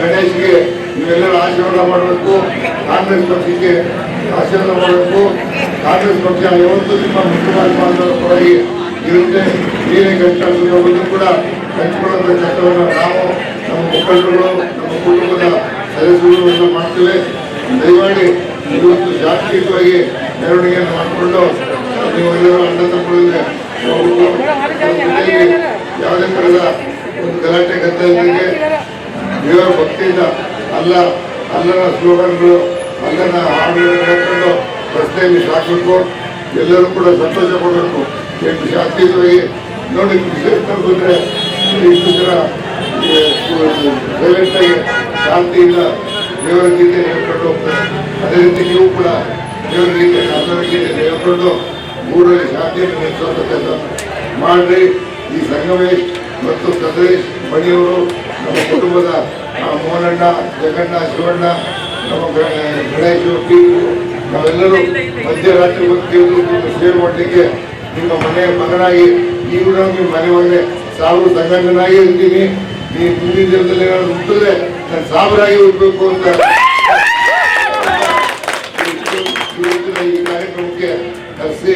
ಗಣೇಶ್ಗೆ ನೀವೆಲ್ಲರೂ ಆಶೀರ್ವಾದ ಮಾಡಬೇಕು. ಕಾಂಗ್ರೆಸ್ ಪಕ್ಷಕ್ಕೆ ಆಶೀರ್ವಾದ ಮಾಡಬೇಕು. ಕಾಂಗ್ರೆಸ್ ಪಕ್ಷ ಯಾವತ್ತೂ ನಿಮ್ಮ ಮುಖ್ಯಮಂತ್ರಿ ಪರವಾಗಿ ಇರುತ್ತೆ. ಏನೇ ಕಷ್ಟ ಬಂದು ಕೂಡ ಹಂಚಿಕೊಳ್ಳುವಂಥ ಕಷ್ಟವನ್ನು ನಾವು ನಮ್ಮ ಮುಖಂಡರು ನಮ್ಮ ಕುಟುಂಬದ ಸದಸ್ಯರು ಎಲ್ಲ ಮಾಡ್ತೇವೆ. ದಯಮಾಡಿ ಇವತ್ತು ಜಾತ್ರಿಕವಾಗಿ ಮೆರವಣಿಗೆಯನ್ನು ಮಾಡಿಕೊಂಡು ನೀವೆಲ್ಲರೂ ಅಣ್ಣ ತಮ್ಮಗಳಿಗೆ ಯಾವುದೇ ಥರದ ಒಂದು ಗಲಾಟೆ ಗದ್ದಲಗಳಿಗೆ ದೇವರ ಭಕ್ತಿಯಿಂದ ಅಲ್ಲ ಅಲ್ಲನ ಸ್ಲೋಗನ್ಗಳು ಅಲ್ಲನ ಹಾಡುಗಳನ್ನು ಹೇಳ್ಕೊಂಡು ರಸ್ತೆಯಲ್ಲಿ ಸಾಕಬೇಕು ಎಲ್ಲರೂ ಕೂಡ ಸಂತೋಷ ಪಡಬೇಕು. ಎಷ್ಟು ಶಾಂತಿಯುತವಾಗಿ ನೋಡಿ ಬಂದರೆ ಇಷ್ಟು ಜನ ಸೈಲೆಂಟಾಗಿ ಶಾಂತಿಯಿಂದ ದೇವರ ಗೀತೆ ಹೇಳ್ಕೊಂಡು ಹೋಗ್ತಾರೆ. ಅದೇ ರೀತಿ ನೀವು ಕೂಡ ದೇವರ ಗೀತೆ ಕನ್ನಡ ಗೀತೆ ಹೇಳ್ಕೊಂಡು ಊರಲ್ಲಿ ಶಾಂತಿಯನ್ನು ನೆಲೆಸುವಂಥ ಕೆಲಸ ಮಾಡಿರಿ. ಈ ಸಂಗಮೇಶ್ ಮತ್ತು ಸದರೇಶ್ ಮಣಿಯವರು ನಮ್ಮ ಕುಟುಂಬದ ಮೋಹನಣ್ಣ ಜಗಣ್ಣ ಶಿವಣ್ಣ ನಮ್ಮ ಗಣೇಶ ಟೀರು ನಾವೆಲ್ಲರೂ ಮಧ್ಯರಾತ್ರಿ ಭಕ್ತಿಯನ್ನು ಸೇವೆ ಮಾಡಲಿಕ್ಕೆ ನಿಮ್ಮ ಮನೆಯ ಮಗನಾಗಿ ನೀವು ನಮಗೆ ಮನೆ ಮನೆ ಸಾವಿರ ಸಂಗನಾಗಿ ಇರ್ತೀನಿ ನೀ ಮುಂದಿನ ದಿನದಲ್ಲಿ ಏನಾದ್ರು ಹುಟ್ಟಿದ್ರೆ ನಾನು ಸಾಬರಾಗಿ ಹುಟ್ಟಬೇಕು ಅಂತ ಈ ಕಾರ್ಯಕ್ರಮಕ್ಕೆ ಕರೆಸಿ